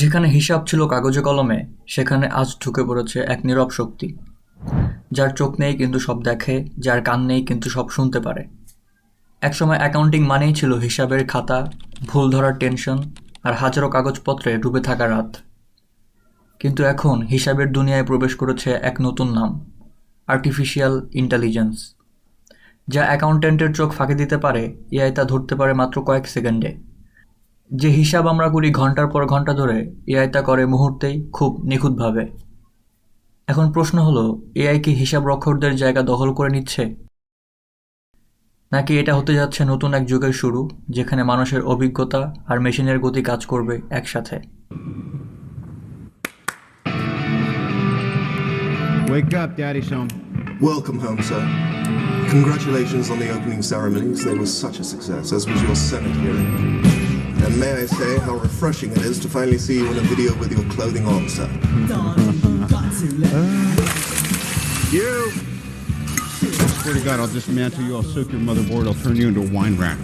যেখানে হিসাব ছিল কাগজে কলমে, সেখানে আজ ঢুকে পড়েছে এক নীরব শক্তি। যার চোখ নেই কিন্তু সব দেখে, যার কান নেই কিন্তু সব শুনতে পারে। একসময় অ্যাকাউন্টিং মানেই ছিল হিসাবের খাতা, ভুল ধরার টেনশন, আর হাজারো কাগজপত্রে ডুবে থাকা রাত। কিন্তু এখন হিসাবের দুনিয়ায় প্রবেশ করেছে এক নতুন নাম আর্টিফিশিয়াল ইন্টেলিজেন্স যা অ্যাকাউন্ট্যান্টের চোখ ফাঁকি দিতে পারে, এআই তা ধরতে পারে মাত্র কয়েক সেকেন্ডে। যে হিসাব আমরা করি ঘণ্টার পর ঘণ্টা ধরে এআই তা করে মুহূর্তেই খুব নিখুঁতভাবে এখন প্রশ্ন হলো এআই কি হিসাব রক্ষকদের জায়গা দখল করে নিচ্ছে নাকি এটা হতে যাচ্ছে নতুন এক যুগের শুরু যেখানে মানুষের অভিজ্ঞতা আর মেশিনের গতি কাজ করবে একসাথে Wake up, Daddy's home. Welcome home, sir. Congratulations on the opening ceremonies. They were such a success, as was your Senate hearing. And may I say how refreshing it is to finally see you in a video with your clothing on, sir. You! Swear to God, I'll dismantle you. I'll soak your motherboard. I'll turn you into a wine rack.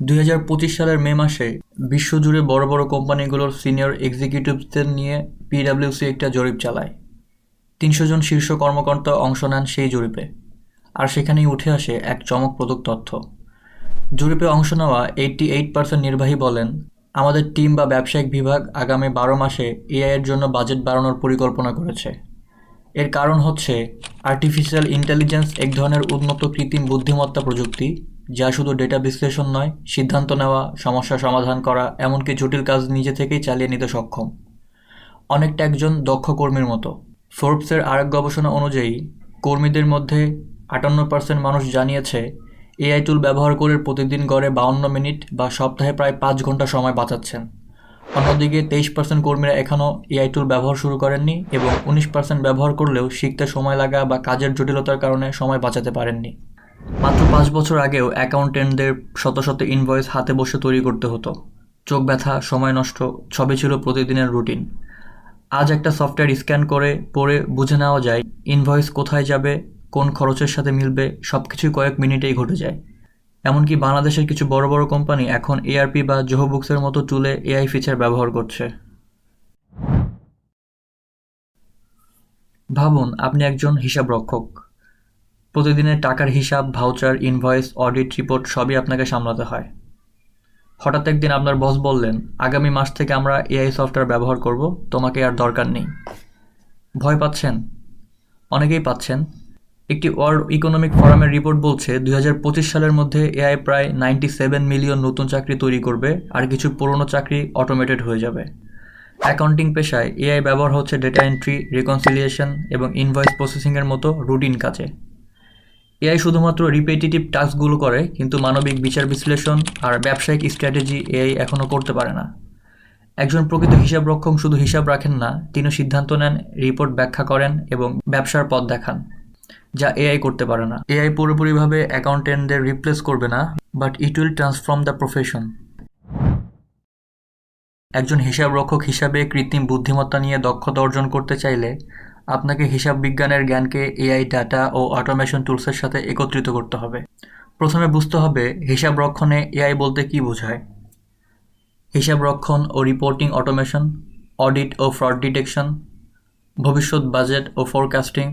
দুই হাজার পঁচিশ সালের মে মাসে বিশ্বজুড়ে বড় বড় কোম্পানিগুলোর senior এক্সিকিউটিভসদের নিয়ে পিডাব্লিউসি একটা জরিপ চালায় তিনশো জন শীর্ষ কর্মকর্তা অংশ নেন সেই জরিপে আর সেখানেই উঠে আসে এক চমকপ্রদ তথ্য। জরিপে অংশ নেওয়া এইটটি এইট পার্সেন্ট নির্বাহী বলেন, আমাদের টিম বা ব্যবসায়িক বিভাগ আগামী বারো মাসে এআইয়ের জন্য বাজেট বাড়ানোর পরিকল্পনা করেছে। এর কারণ হচ্ছে আর্টিফিশিয়াল ইন্টেলিজেন্স এক ধরনের উন্নত কৃত্রিম বুদ্ধিমত্তা প্রযুক্তি, যা শুধু ডেটা বিশ্লেষণ নয়, সিদ্ধান্ত নেওয়া, সমস্যা সমাধান করা, এমনকি জটিল কাজ নিজে থেকেই চালিয়ে নিতে সক্ষম। অনেকটা একজন দক্ষ কর্মীর মতো। ফোর্বসের আরেক গবেষণা অনুযায়ী, কর্মীদের মধ্যে আটান্ন পার্সেন্ট মানুষ জানিয়েছে, এআই টুল ব্যবহার করে প্রতিদিন গড়ে বাউন্ন মিনিট বা সপ্তাহে প্রায় পাঁচ ঘণ্টা সময় বাঁচাচ্ছেন। অন্যদিকে তেইশ পার্সেন্ট কর্মীরা এখনও এআই টুল ব্যবহার শুরু করেননি এবং উনিশ পার্সেন্ট ব্যবহার করলেও শিখতে সময় লাগা বা কাজের জটিলতার কারণে সময় বাঁচাতে পারেননি। মাত্র পাঁচ বছর আগেও অ্যাকাউন্টেন্টদের শত শত ইনভয়েস হাতে বসে তৈরি করতে হতো। চোখ ব্যথা, সময় নষ্ট সবই ছিল প্রতিদিনের রুটিন। আজ একটা সফটওয়্যার স্ক্যান করে, পড়ে বুঝে নেওয়া যায়, ইনভয়েস কোথায় যাবে কোন খরচের সাথে মিলবে সব কিছুই কয়েক মিনিটেই ঘটে যায়। এমনকি বাংলাদেশের কিছু বড় বড় কোম্পানি এখন এআরপি বা জোহো বুকসের মতো টুলে এআই ফিচার ব্যবহার করছে। ভাবুন, আপনি একজন হিসাব রক্ষক। প্রতিদিনের টাকার হিসাব ভাউচার ইনভয়েস অডিট রিপোর্ট সবই আপনাকে সামলাতে হয়। হঠাৎ একদিন আপনার বস বললেন, আগামী মাস থেকে আমরা এআই সফটওয়্যার ব্যবহার করব, তোমাকে আর দরকার নেই। ভয় পাচ্ছেন? অনেকেই পাচ্ছেন। একটি ওয়ার্ল্ড ইকোনমিক ফোরামের রিপোর্ট বলছে, দুই হাজার পঁচিশ সালের মধ্যে এআই প্রায় নাইনটি সেভেন মিলিয়ন নতুন চাকরি তৈরি করবে আর কিছু পুরনো চাকরি অটোমেটেড হয়ে যাবে। অ্যাকাউন্টিং পেশায় এআই ব্যবহার হচ্ছে ডেটা এন্ট্রি রিকনসিলিয়েশন এবং ইনভয়েস প্রসেসিংয়ের মতো রুটিন কাজে। এআই শুধুমাত্র রিপিটেটিভ টাস্কগুলো করে, কিন্তু মানবিক বিচার বিশ্লেষণ আর ব্যবসায়িক স্ট্র্যাটেজি এআই এখনও করতে পারে না। একজন প্রকৃত হিসাবরক্ষক শুধু হিসাব রাখেন না তিনি সিদ্ধান্ত নেন রিপোর্ট ব্যাখ্যা করেন এবং ব্যবসার পথ দেখান। যা এআই করতে পারে না। এআই পুরোপুরিভাবে অ্যাকাউন্টেন্টদের রিপ্লেস করবে না but it will transform the profession একজন হিসাবরক্ষক হিসাবে কৃত্রিম বুদ্ধিমত্তা নিয়ে দক্ষতা অর্জন করতে চাইলে আপনাকে হিসাব বিজ্ঞানের জ্ঞানকে এআই ডাটা ও অটোমেশন টুলসের সাথে একত্রিত করতে হবে। প্রথমে বুঝতে হবে হিসাব রক্ষণে এআই বলতে কী বোঝায়। হিসাব রক্ষণ ও রিপোর্টিং অটোমেশন অডিট ও ফ্রড ডিটেকশন ভবিষ্যৎ বাজেট ও ফোরকাস্টিং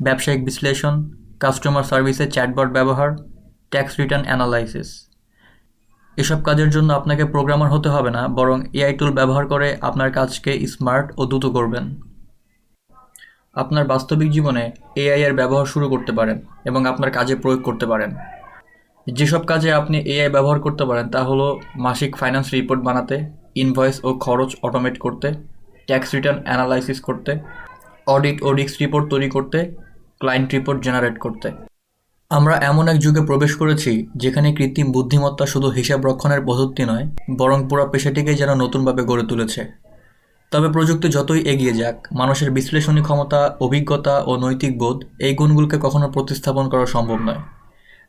ব্যবসায়িক বিশ্লেষণ কাস্টমার সার্ভিসে চ্যাটবট ব্যবহার ট্যাক্স রিটার্ন অ্যানালাইসিস এসব কাজের জন্য আপনাকে প্রোগ্রামার হতে হবে না, বরং এআই টুল ব্যবহার করে আপনার কাজকে স্মার্ট ও দ্রুত করবেন। আপনার বাস্তবিক জীবনে এআই এর ব্যবহার শুরু করতে পারেন এবং আপনার কাজে প্রয়োগ করতে পারেন। যেসব কাজে আপনি এআই ব্যবহার করতে পারেন তা হলো মাসিক ফাইন্যান্স রিপোর্ট বানাতে ইনভয়েস ও খরচ অটোমেট করতে ট্যাক্স রিটার্ন অ্যানালাইসিস করতে অডিট ও রিস্ক রিপোর্ট তৈরি করতে ক্লায়েন্ট রিপোর্ট জেনারেট করতে। আমরা এমন এক যুগে প্রবেশ করেছি, যেখানে কৃত্রিম বুদ্ধিমত্তা শুধু হিসাব রক্ষণের পদ্ধতি নয়, বরং পুরো পেশাটিকে যেন নতুনভাবে গড়ে তুলেছে। তবে প্রযুক্তি যতই এগিয়ে যাক, মানুষের বিশ্লেষণী ক্ষমতা, অভিজ্ঞতা ও নৈতিক বোধ এই গুণগুলোকে কখনো প্রতিস্থাপন করা সম্ভব নয়।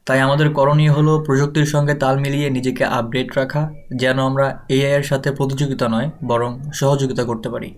তাই আমাদের করণীয় হলো প্রযুক্তির সঙ্গে তাল মিলিয়ে নিজেকে আপডেট রাখা, যেন আমরা এআই এর সাথে প্রতিযোগিতা নয়, বরং সহযোগিতা করতে পারি।